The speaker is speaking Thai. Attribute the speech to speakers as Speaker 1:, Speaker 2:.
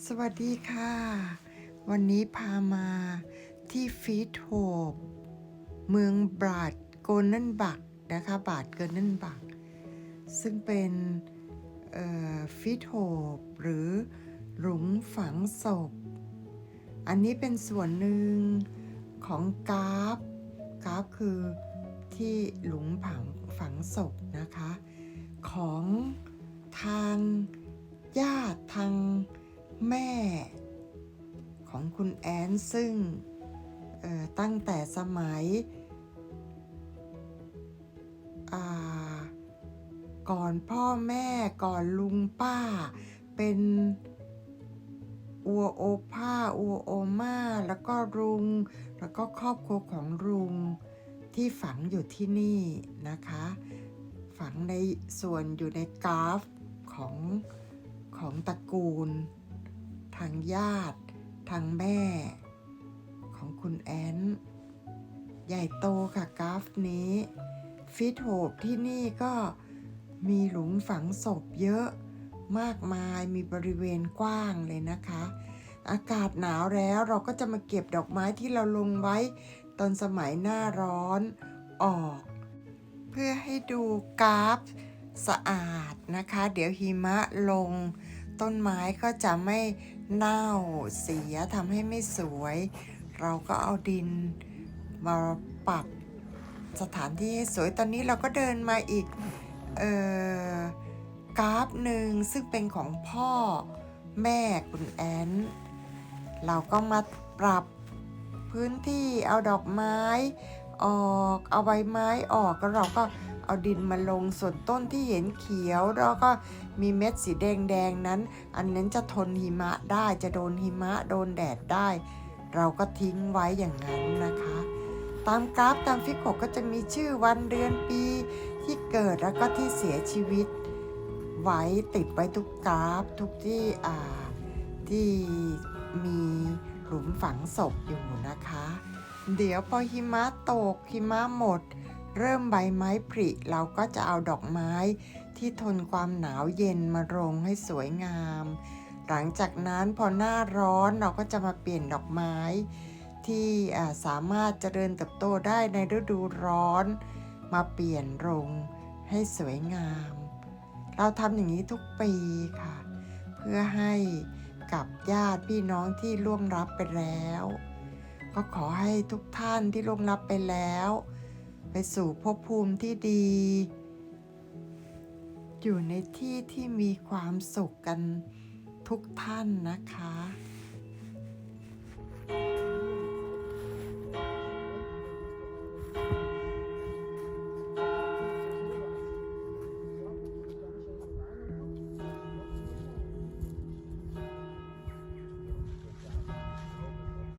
Speaker 1: สวัสดีค่ะ วันนี้พามาที่ฟีดโฮปเมืองบาดโกลเนนบักนะคะบาดเกลเนนบัก ซึ่งเป็นฟีดโฮปหรือหลุมฝังศพ อันนี้เป็นส่วนหนึ่งของกราฟกราฟคือที่หลุมฝังฝังศพนะคะ ของทางญาติทาง แม่ของคุณแอนซึ่งตั้งแต่สมัยก่อนพ่อแม่ก่อนลุงป้า เป็นอัวโอป้าอัวโอมาแล้วก็ลุง แล้วก็ครอบครัวของลุงที่ฝังอยู่ที่นี่นะคะ ฝังในส่วนอยู่ในกราฟของของตระกูล ทางญาติ ทางแม่ ของคุณแอน ใหญ่โตค่ะกราฟนี้ ฟิตโฮปที่นี่ก็มีหลุมฝังศพเยอะมากมายมีบริเวณกว้างเลยนะคะ อากาศหนาวแล้วเราก็จะมาเก็บดอกไม้ที่เราลงไว้ ตอนสมัยหน้าร้อนออก เพื่อให้ดูกราฟสะอาดนะคะ เดี๋ยวหิมะลง ต้นไม้ก็จะไม่ เน่าเสียทำให้ไม่สวย เราก็เอาดินมาปรับสถานที่ให้สวยตอนนี้เราก็เดินมาอีกเออกราฟหนึ่งซึ่งเป็นของพ่อแม่คุณแอนเราก็มาปรับพื้นที่เอาดอกไม้ ออก เอาใบไม้ออกแล้วเราก็เอาดินมาลงส่วนต้นที่เห็นเขียว แล้วก็มีเม็ดสีแดงๆนั้น อันนั้นจะทนหิมะได้จะโดนหิมะโดนแดดได้ เราก็ทิ้งไว้อย่างนั้นนะคะ ตามกราฟตามฟิกโกก็จะมีชื่อวันเดือนปีที่เกิดแล้วก็ที่เสียชีวิต ไว้ติดไว้ทุกกราฟทุกที่อ่าที่มีหลุมฝังศพอยู่นะคะ เดี๋ยวพอหิมะตกหิมะหมด เริ่มใบไม้ผลิเราก็จะเอาดอกไม้ที่ทนความหนาวเย็นมาลงให้สวยงาม หลังจากนั้นพอหน้าร้อนเราก็จะมาเปลี่ยนดอกไม้ ที่สามารถเจริญเติบโตได้ในฤดูร้อน มาเปลี่ยนลงให้สวยงาม เราทำอย่างนี้ทุกปีค่ะ เพื่อให้กับญาติพี่น้องที่ล่วงรับไปแล้ว ก็ขอให้ทุกท่านที่ล่วงรับไปแล้ว ไปสู่ภพภูมิที่ดี อยู่ในที่ที่มีความสุขกันทุกท่านนะคะ